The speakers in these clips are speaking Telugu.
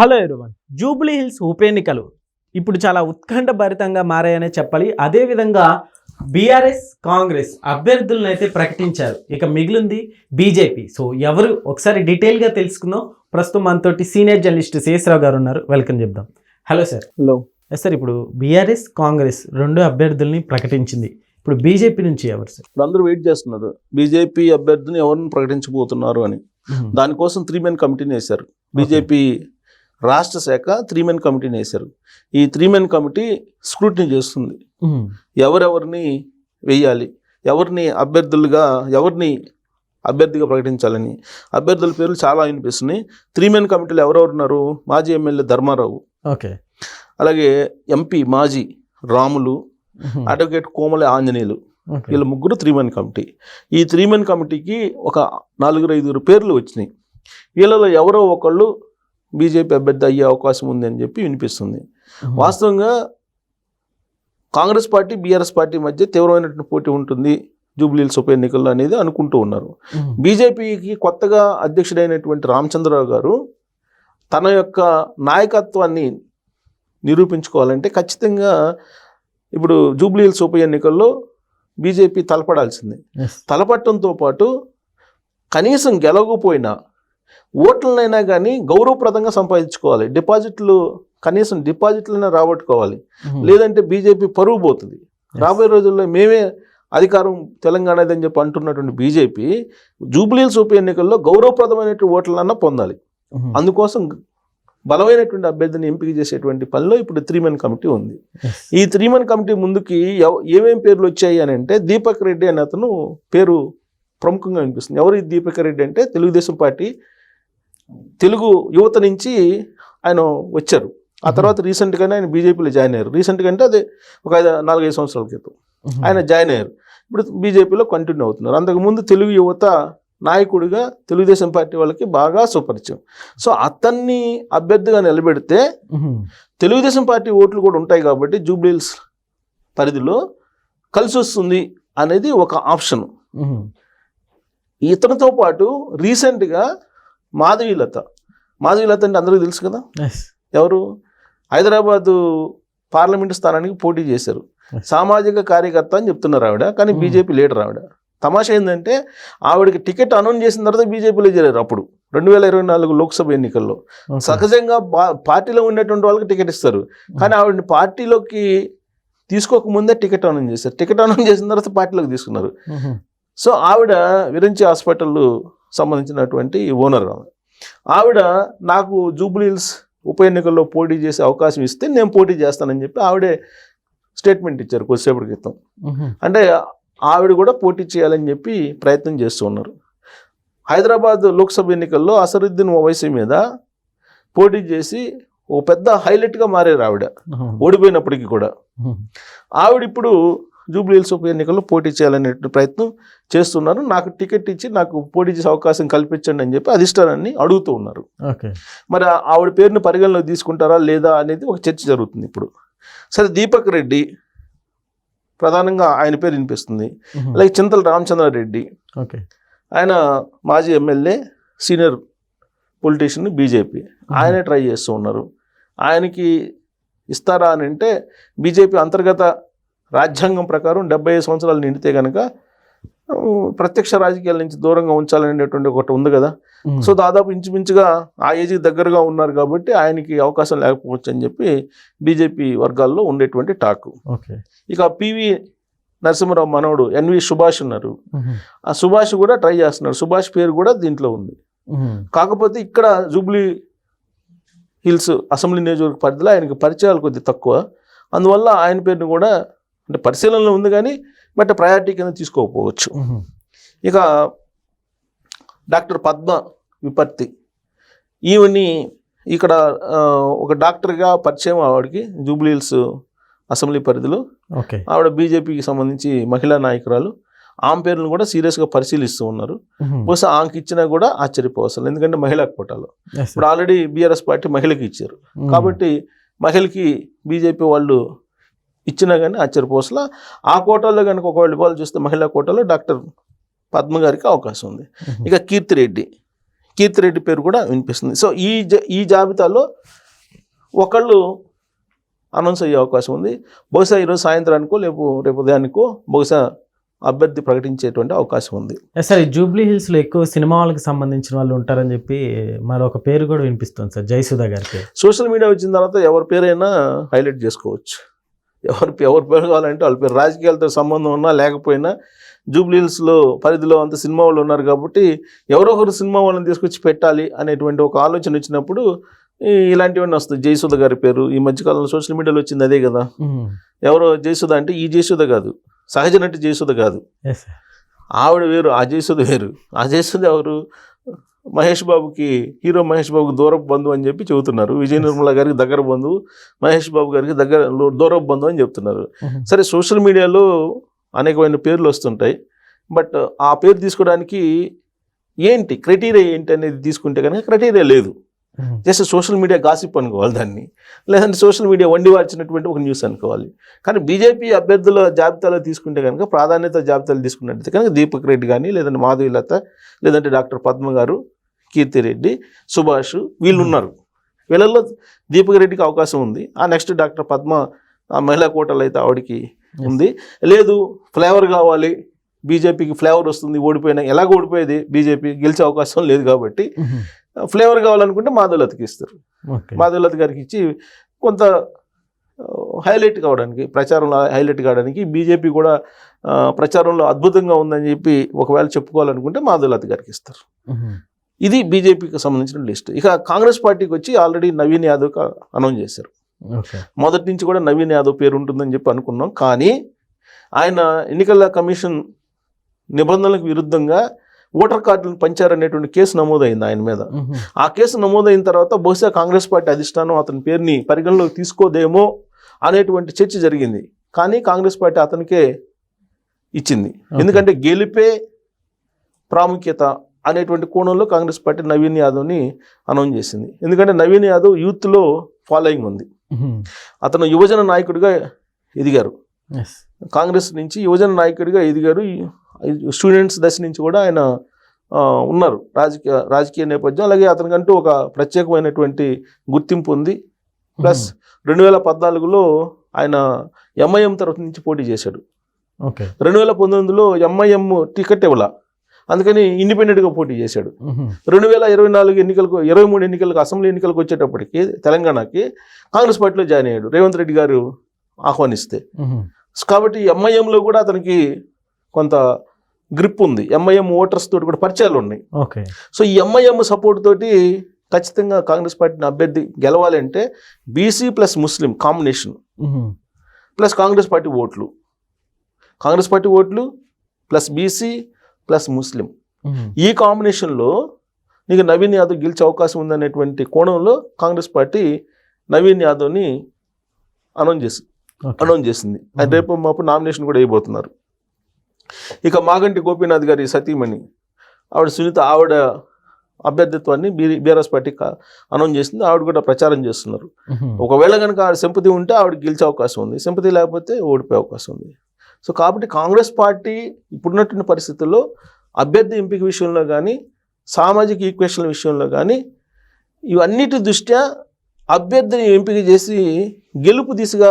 హలో ఎరువన్ జూబ్లీ హిల్స్ ఉప ఎన్నికలు ఇప్పుడు చాలా ఉత్కంఠభరితంగా మారాయనే చెప్పాలి. అదేవిధంగా బీఆర్ఎస్ కాంగ్రెస్ అభ్యర్థులను అయితే ప్రకటించారు. ఇక మిగిలింది బీజేపీ. సో ఎవరు ఒకసారి డీటెయిల్గా తెలుసుకుందాం. ప్రస్తుతం మనతోటి సీనియర్ జర్నలిస్ట్ శేషరావు గారు ఉన్నారు. వెల్కమ్ చెప్దాం. Hello sir. Hello. Yes sir ఇప్పుడు బీఆర్ఎస్ కాంగ్రెస్ రెండు అభ్యర్థుల్ని ప్రకటించింది. ఇప్పుడు బీజేపీ నుంచి ఎవరు సార్? ఇప్పుడు అందరూ వెయిట్ చేస్తున్నారు. బీజేపీ అభ్యర్థిని ఎవరిని ప్రకటించబోతున్నారు అని. దానికోసం త్రీ మెన్ కమిటీని వేశారు. బీజేపీ రాష్ట్ర శాఖ త్రీ మెన్ కమిటీని వేశారు. ఈ త్రీ మెన్ కమిటీ స్క్రూటినీ చేస్తుంది. ఎవరెవరిని వెయ్యాలి ఎవరిని అభ్యర్థులుగా ఎవరిని అభ్యర్థిగా ప్రకటించాలని? అభ్యర్థుల పేర్లు చాలా వినిపిస్తున్నాయి. త్రీ మెన్ కమిటీలో ఎవరెవరు ఉన్నారు? మాజీ ఎమ్మెల్యే ధర్మారావు. ఓకే. అలాగే ఎంపీ మాజీ రాములు. అడ్వకేట్ కోమల ఆంజనేయులు. వీళ్ళ ముగ్గురు త్రీ మెన్ కమిటీ ఈ త్రీ మెన్ కమిటీకి ఒక నాలుగురు ఐదుగురు పేర్లు వచ్చినాయి. వీళ్ళలో ఎవరో ఒకళ్ళు బీజేపీ అభ్యర్థి అయ్యే అవకాశం ఉంది అని చెప్పి వినిపిస్తుంది. వాస్తవంగా కాంగ్రెస్ పార్టీ బీఆర్ఎస్ పార్టీ మధ్య తీవ్రమైనటువంటి పోటీ ఉంటుంది జూబ్లీహిల్స్ ఉప ఎన్నికల్లో అనేది అనుకుంటూ ఉన్నారు. బీజేపీకి కొత్తగా అధ్యక్షుడైనటువంటి రామచంద్రరావు గారు తన యొక్క నాయకత్వాన్ని నిరూపించుకోవాలంటే ఖచ్చితంగా ఇప్పుడు జూబ్లీహిల్స్ ఉప ఎన్నికల్లో బీజేపీ తలపడాల్సిందే. తలపట్టంతో పాటు కనీసం గెలవకపోయినా ఓట్లనైనా కానీ గౌరవప్రదంగా సంపాదించుకోవాలి. డిపాజిట్లు కనీసం డిపాజిట్లైనా రాబట్టుకోవాలి. లేదంటే బీజేపీ పరువు పోతుంది. రాబోయే రోజుల్లో మేమే అధికారం తెలంగాణది అని చెప్పి అంటున్నటువంటి బీజేపీ జూబ్లీహిల్స్ ఉప ఎన్నికల్లో గౌరవప్రదమైనటువంటి ఓట్లన్నా పొందాలి. అందుకోసం బలమైనటువంటి అభ్యర్థిని ఎంపిక చేసేటువంటి పనిలో ఇప్పుడు త్రీ మెన్ కమిటీ ఉంది. ఈ త్రీ మెన్ కమిటీ ముందుకి ఏమేం పేర్లు వచ్చాయి అని అంటే దీపక్ రెడ్డి అనే అతను పేరు ప్రముఖంగా వినిపిస్తుంది. ఎవరు ఈ దీపక్ రెడ్డి అంటే తెలుగుదేశం పార్టీ తెలుగు యువత నుంచి ఆయన వచ్చారు. ఆ తర్వాత రీసెంట్గానే ఆయన బీజేపీలో జాయిన్ అయ్యారు. రీసెంట్గా అంటే అదే ఒక ఐదు నాలుగైదు సంవత్సరాల క్రితం. ఆయన జాయిన్ అయ్యారు. ఇప్పుడు బీజేపీలో కంటిన్యూ అవుతున్నారు. అంతకుముందు తెలుగు యువత నాయకుడిగా తెలుగుదేశం పార్టీ వాళ్ళకి బాగా సుపరిచయం. సో అతన్ని అభ్యర్థిగా నిలబెడితే. తెలుగుదేశం పార్టీ ఓట్లు కూడా ఉంటాయి కాబట్టి జూబ్లీహిల్స్ పరిధిలో కలిసి వస్తుంది అనేది ఒక ఆప్షన్. ఇతనితో పాటు రీసెంట్గా మాధవీలత మాధవీలత అంటే అందరికీ తెలుసు కదా. ఎవరు హైదరాబాదు పార్లమెంటు స్థానానికి పోటీ చేశారు. సామాజిక కార్యకర్త అని చెప్తున్నారు ఆవిడ కానీ Hmm. బీజేపీ లీడర్ ఆవిడ తమాషా ఏంటంటే ఆవిడకి టికెట్ అనౌన్స్ చేసిన తర్వాత బీజేపీలో చేరారు అప్పుడు రెండు వేల ఇరవై నాలుగు లోక్సభ ఎన్నికల్లో. సహజంగా పార్టీలో ఉన్నటువంటి వాళ్ళకి టికెట్ ఇస్తారు కానీ ఆవిడని పార్టీలోకి తీసుకోకముందే టికెట్ అనౌన్స్ చేశారు టికెట్ అనౌన్స్ చేసిన తర్వాత పార్టీలోకి తీసుకున్నారు మ్మ్. సో ఆవిడ విరించి హాస్పిటల్ సంబంధించినటువంటి ఓనర్ ఆవిడ ఆవిడ నాకు జూబ్లీహిల్స్ ఉప ఎన్నికల్లో పోటీ చేసే అవకాశం ఇస్తే నేను పోటీ చేస్తానని చెప్పి ఆవిడే స్టేట్మెంట్ ఇచ్చారు కొద్దిసేపటి క్రితం. అంటే ఆవిడ కూడా పోటీ చేయాలని చెప్పి ప్రయత్నం చేస్తూ ఉన్నారు హైదరాబాద్ లోక్సభ ఎన్నికల్లో అసరుద్దీన్ ఓవైసీ మీద పోటీ చేసి ఓ పెద్ద హైలైట్గా మారారు ఆవిడ. ఓడిపోయినప్పటికీ కూడా. ఆవిడ ఇప్పుడు జూబ్లీహిల్స్ ఉప ఎన్నికల్లో పోటీ చేయాలనే ప్రయత్నం చేస్తున్నారు. నాకు టికెట్ ఇచ్చి నాకు పోటీ చేసే అవకాశం కల్పించండి అని చెప్పి అధిష్టానాన్ని అడుగుతూ ఉన్నారు. మరి ఆవిడ పేరుని పరిగణలోకి తీసుకుంటారా లేదా అనేది ఒక చర్చ జరుగుతుంది ఇప్పుడు. సరే దీపక్ రెడ్డి ప్రధానంగా ఆయన పేరు వినిపిస్తుంది. అలాగే చింతల రామచంద్రారెడ్డి ఓకే. ఆయన మాజీ ఎమ్మెల్యే సీనియర్ పొలిటీషియన్ బీజేపీ. ఆయనే ట్రై చేస్తూ ఉన్నారు. ఆయనకి ఇస్తారా అని అంటే బీజేపీ అంతర్గత రాజ్యాంగం ప్రకారం డెబ్బై ఐదు సంవత్సరాలు నిండితే కనుక ప్రత్యక్ష రాజకీయాల నుంచి దూరంగా ఉంచాలనేటువంటి ఒకటి ఉంది కదా. సో దాదాపు ఇంచుమించుగా ఆ ఏజ్కి దగ్గరగా ఉన్నారు కాబట్టి ఆయనకి అవకాశం లేకపోవచ్చు అని చెప్పి బీజేపీ వర్గాల్లో ఉండేటువంటి టాక్. ఓకే. ఇక పివి నరసింహరావు మనవడు ఎన్వి సుభాష్ ఉన్నారు. ఆ సుభాష్ కూడా ట్రై చేస్తున్నారు సుభాష్ పేరు కూడా దీంట్లో ఉంది. కాకపోతే ఇక్కడ జూబ్లీ హిల్స్ అసెంబ్లీ నియోజకవర్గ పరిధిలో ఆయనకి పరిచయాలు కొద్ది తక్కువ. అందువల్ల ఆయన పేరుని కూడా అంటే పరిశీలనలో ఉంది కానీ బట్ ప్రయారిటీ కింద తీసుకోకపోవచ్చు. ఇక డాక్టర్ పద్మ విపత్తి. ఈవిని ఇక్కడ ఒక డాక్టర్గా పరిచయం ఆవిడకి జూబ్లీ హిల్స్ అసెంబ్లీ పరిధిలో. ఓకే. ఆవిడ బీజేపీకి సంబంధించి మహిళా నాయకురాలు. ఆమె పేరును కూడా సీరియస్గా పరిశీలిస్తూ ఉన్నారు. బహుశా ఆమెకి ఇచ్చినా కూడా ఆశ్చర్యపోవసలు ఎందుకంటే మహిళా కోటాలో. ఇప్పుడు ఆల్రెడీ బీఆర్ఎస్ పార్టీ మహిళకి ఇచ్చారు. కాబట్టి మహిళకి బీజేపీ వాళ్ళు ఇచ్చినా కానీ ఆశ్చర్యపోసలా ఆ కోటాలో కనుక ఒకవేళ ఇవ్వాలి చూస్తే మహిళా కోటాలో డాక్టర్ పద్మ గారికి అవకాశం ఉంది. ఇక కీర్తిరెడ్డి. కీర్తిరెడ్డి పేరు కూడా వినిపిస్తుంది. సో ఈ జ- ఈ జాబితాలో ఒకళ్ళు అనౌన్స్ అయ్యే అవకాశం ఉంది. బహుశా ఈరోజు సాయంత్రానికో రేపు రేపు ఉదయానికో బహుశా అభ్యర్థి ప్రకటించేటువంటి అవకాశం ఉంది. సార్ ఈ జూబ్లీ హిల్స్లో ఎక్కువ సినిమా వాళ్ళకి సంబంధించిన వాళ్ళు ఉంటారని చెప్పి మరొక పేరు కూడా వినిపిస్తుంది సార్ జయసుధ గారి పేరు. సోషల్ మీడియా వచ్చిన తర్వాత ఎవరి పేరైనా హైలైట్ చేసుకోవచ్చు. ఎవరి ఎవరి పేరు కావాలంటే వాళ్ళ పేరు రాజకీయాలతో సంబంధం ఉన్నా లేకపోయినా జూబ్లీహిల్స్లో పరిధిలో అంత సినిమా వాళ్ళు ఉన్నారు కాబట్టి ఎవరో ఒకరు సినిమా వాళ్ళని తీసుకొచ్చి పెట్టాలి అనేటువంటి ఒక ఆలోచన వచ్చినప్పుడు ఇలాంటివన్నీ వస్తాయి. జయసుధ గారి పేరు. ఈ మధ్యకాలంలో సోషల్ మీడియాలో వచ్చింది అదే కదా. ఎవరో జయసుధ అంటే ఈ జయసుధ కాదు. సహజ నటి జయసుధ కాదు. ఆవిడ వేరు ఆ జయసుధ వేరు. ఆ జయసుధ ఎవరు? మహేష్ బాబుకి హీరో మహేష్ బాబుకి దూరపు బంధువు అని చెప్పి చెబుతున్నారు. విజయ నిర్మల గారికి దగ్గర బంధువు మహేష్ బాబు గారికి దగ్గర దూరపు బంధువు అని చెప్తున్నారు. సరే సోషల్ మీడియాలో అనేకమైన పేర్లు వస్తుంటాయి. బట్ ఆ పేరు తీసుకోవడానికి ఏంటి క్రైటీరియా ఏంటి అనేది తీసుకుంటే కనుక క్రైటీరియా లేదు. జస్ట్ సోషల్ మీడియా గాసిప్ అనుకోవాలి దాన్ని. లేదంటే సోషల్ మీడియా వండి వార్చినటువంటి ఒక న్యూస్ అనుకోవాలి. కానీ బీజేపీ అభ్యర్థుల జాబితాలో తీసుకుంటే కనుక ప్రాధాన్యత జాబితాలు తీసుకున్నట్టయితే కనుక దీపక్ రెడ్డి కానీ లేదంటే మాధవీలత లేదంటే డాక్టర్ పద్మ గారు కీర్తిరెడ్డి సుభాష్ వీళ్ళు ఉన్నారు వీళ్ళల్లో దీపక్ రెడ్డికి అవకాశం ఉంది. ఆ నెక్స్ట్ డాక్టర్ పద్మ ఆ మహిళా కోటలో అయితే ఆవిడకి ఉంది. లేదు ఫ్లేవర్ కావాలి. బీజేపీకి ఫ్లేవర్ వస్తుంది ఓడిపోయినా ఎలాగ ఓడిపోయేది బీజేపీ గెలిచే అవకాశం లేదు కాబట్టి ఫ్లేవర్ కావాలనుకుంటే మాధవలతకి ఇస్తారు. మాధవలత గారికి ఇచ్చి కొంత హైలైట్ కావడానికి ప్రచారంలో హైలైట్ కావడానికి బీజేపీ కూడా ప్రచారంలో అద్భుతంగా ఉందని చెప్పి ఒకవేళ చెప్పుకోవాలనుకుంటే మాధవలత గారికి ఇస్తారు. ఇది బీజేపీకి సంబంధించిన లిస్ట్. ఇక కాంగ్రెస్ పార్టీకి వచ్చి ఆల్రెడీ నవీన్ యాదవ్ అనౌన్స్ చేశారు. మొదటి నుంచి కూడా నవీన్ యాదవ్ పేరు ఉంటుందని చెప్పి అనుకున్నాం. కానీ ఆయన ఎన్నికల కమిషన్ నిబంధనలకు విరుద్ధంగా ఓటర్ కార్డులను పంచారనేటువంటి కేసు నమోదైంది ఆయన మీద. ఆ కేసు నమోదైన తర్వాత బహుశా కాంగ్రెస్ పార్టీ అధిష్టానం అతని పేరుని పరిగణలోకి తీసుకోదేమో అనేటువంటి చర్చ జరిగింది. కానీ కాంగ్రెస్ పార్టీ అతనికే ఇచ్చింది. ఎందుకంటే గెలిపే ప్రాముఖ్యత అనేటువంటి కోణంలో కాంగ్రెస్ పార్టీ నవీన్ యాదవ్ని అనౌన్స్ చేసింది. ఎందుకంటే నవీన్ యాదవ్ యూత్లో ఫాలోయింగ్ ఉంది. అతను యువజన నాయకుడిగా ఎదిగారు. కాంగ్రెస్ నుంచి యువజన నాయకుడిగా ఎదిగారు. స్టూడెంట్స్ దశ నుంచి కూడా ఆయన ఉన్నారు. రాజకీయ రాజకీయ నేపథ్యం. అలాగే అతనికంటూ ఒక ప్రత్యేకమైనటువంటి గుర్తింపు ఉంది. ప్లస్ రెండు వేల పద్నాలుగులో ఆయన ఎంఐఎం తరఫు నుంచి పోటీ చేశాడు. ఓకే రెండు వేల పంతొమ్మిదిలో ఎంఐఎం టికెట్ ఇవ్వాల. అందుకని ఇండిపెండెంట్గా పోటీ చేశాడు. రెండు వేల ఇరవై నాలుగు ఎన్నికలకు ఇరవై మూడు ఎన్నికలకు అసెంబ్లీ ఎన్నికలకు వచ్చేటప్పటికి తెలంగాణకి కాంగ్రెస్ పార్టీలో జాయిన్ అయ్యాడు. రేవంత్ రెడ్డి గారు ఆహ్వానిస్తే. కాబట్టి ఎంఐఎంలో కూడా అతనికి కొంత గ్రిప్ ఉంది. ఎంఐఎం ఓటర్స్ తోటి కూడా పరిచయాలు ఉన్నాయి. ఓకే. సో ఈ ఎంఐఎం సపోర్ట్ తోటి ఖచ్చితంగా కాంగ్రెస్ పార్టీని అభ్యర్థి గెలవాలి అంటే BC plus Muslim combination. Plus Congress party ఓట్లు. కాంగ్రెస్ పార్టీ ఓట్లు ప్లస్ బీసీ ప్లస్ ముస్లిం. ఈ కాంబినేషన్లో నీకు నవీన్ యాదవ్ గెలిచే అవకాశం ఉందనేటువంటి కోణంలో కాంగ్రెస్ పార్టీ నవీన్ యాదవ్ని అనౌన్స్ చేసి అనౌన్స్ చేసింది. రేపు మాపు నామినేషన్ కూడా వేయబోతున్నారు. ఇక మాగంటి గోపీనాథ్ గారి సతీమణి ఆవిడ సునీత ఆవిడ అభ్యర్థిత్వాన్ని బీ బీఆర్ఎస్ పార్టీ అనౌన్స్ చేసింది. ఆవిడ కూడా ప్రచారం చేస్తున్నారు. ఒకవేళ కనుక ఆవిడ సింపతి ఉంటే ఆవిడ గెలిచే అవకాశం ఉంది. సింపతి లేకపోతే ఓడిపోయే అవకాశం ఉంది. సో కాబట్టి కాంగ్రెస్ పార్టీ ఇప్పుడున్నటువంటి పరిస్థితుల్లో అభ్యర్థి ఎంపిక విషయంలో కానీ సామాజిక ఈక్వేషన్ల విషయంలో కానీ ఇవన్నిటి దృష్ట్యా అభ్యర్థిని ఎంపిక చేసి గెలుపు దిశగా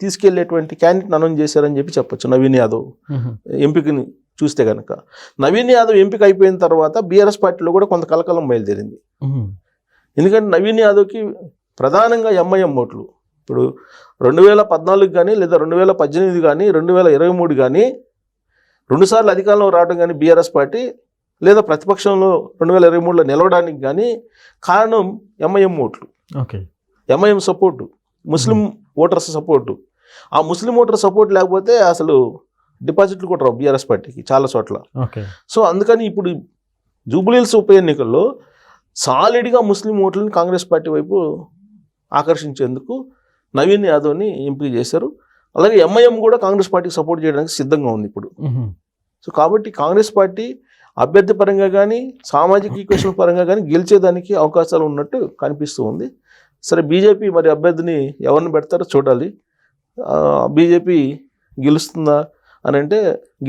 తీసుకెళ్ళేటువంటి క్యాండిడేట్ అనౌన్స్ చేశారని చెప్పి చెప్పొచ్చు నవీన్ యాదవ్ ఎంపికని చూస్తే కనుక నవీన్ యాదవ్ ఎంపిక అయిపోయిన తర్వాత బీఆర్ఎస్ పార్టీలో కూడా కొంత కలకలం బయలుదేరింది. ఎందుకంటే నవీన్ యాదవ్కి ప్రధానంగా ఎంఐఎం ఓట్లు. ఇప్పుడు రెండు వేల పద్నాలుగు కానీ లేదా రెండు వేల పద్దెనిమిది కానీ రెండు వేల ఇరవై మూడు కానీ రెండుసార్లు అధికారంలో రావడం కానీ బీఆర్ఎస్ పార్టీ లేదా ప్రతిపక్షంలో రెండు వేల ఇరవై మూడులో నిలవడానికి కానీ కారణం ఎంఐఎం ఓట్లు. Okay. MIM support Muslim voters support. ఆ ముస్లిం ఓటర్ సపోర్ట్ లేకపోతే అసలు డిపాజిట్లు కూడా రావు బీఆర్ఎస్ పార్టీకి చాలా చోట్ల. ఓకే. సో అందుకని ఇప్పుడు జూబ్లీహిల్స్ ఉప ఎన్నికల్లో సాలిడ్గా ముస్లిం ఓట్లను కాంగ్రెస్ పార్టీ వైపు ఆకర్షించేందుకు నవీన్ యాదవ్ని ఎంపిక చేశారు. అలాగే ఎంఐఎం కూడా కాంగ్రెస్ పార్టీకి సపోర్ట్ చేయడానికి సిద్ధంగా ఉంది ఇప్పుడు. సో కాబట్టి కాంగ్రెస్ పార్టీ అభ్యర్థి పరంగా కానీ సామాజిక ఈక్వేషన్ పరంగా కానీ గెలిచేదానికి అవకాశాలు ఉన్నట్టు కనిపిస్తూ ఉంది. సరే బీజేపీ మరి అభ్యర్థిని ఎవరిని పెడతారో చూడాలి. బీజేపీ గెలుస్తుందా అని అంటే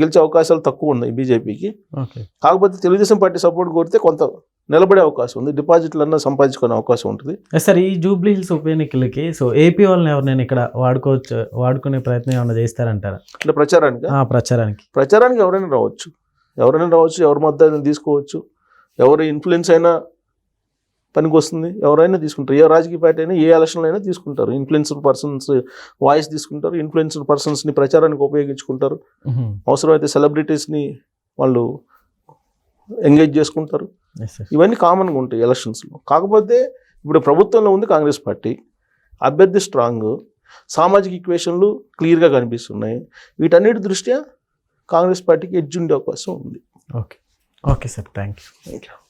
గెలిచే అవకాశాలు తక్కువ ఉన్నాయి బీజేపీకి. కాకపోతే తెలుగుదేశం పార్టీ సపోర్ట్ కోరితే కొంత నిలబడే అవకాశం ఉంది. డిపాజిట్లన్నా సంపాదించుకునే అవకాశం ఉంటుంది. సార్ ఈ జూబ్లీ హిల్స్ ఉప ఎన్నికలకి సో ఏపీ వాళ్ళని ఎవరినైనా ఇక్కడ వాడుకోవచ్చు వాడుకునే ప్రయత్నం ఏమైనా చేస్తారంటారా? అంటే ప్రచారానికి? ప్రచారానికి. ప్రచారానికి ఎవరైనా రావచ్చు. ఎవరైనా రావచ్చు ఎవరి మద్దతు తీసుకోవచ్చు. ఎవరి ఇన్ఫ్లుయెన్స్ అయినా పనికి వస్తుంది. ఎవరైనా తీసుకుంటారు. ఏ రాజకీయ పార్టీ అయినా ఏ ఎలక్షన్లో అయినా తీసుకుంటారు. ఇన్ఫ్లుయెన్సర్ పర్సన్స్ వాయిస్ తీసుకుంటారు. ఇన్ఫ్లుయెన్సర్ పర్సన్స్ని ప్రచారానికి ఉపయోగించుకుంటారు. అవసరమైతే సెలబ్రిటీస్ని వాళ్ళు ఎంగేజ్ చేసుకుంటారు. ఇవన్నీ కామన్గా ఉంటాయి ఎలక్షన్స్లో. కాకపోతే ఇప్పుడు ప్రభుత్వంలో ఉంది కాంగ్రెస్ పార్టీ. అభ్యర్థి స్ట్రాంగ్. సామాజిక ఈక్వేషన్లు క్లియర్గా కనిపిస్తున్నాయి. వీటన్నిటి దృష్ట్యా కాంగ్రెస్ పార్టీకి ఎడ్జ్ ఉండే అవకాశం ఉంది. Okay okay sir thank you thank you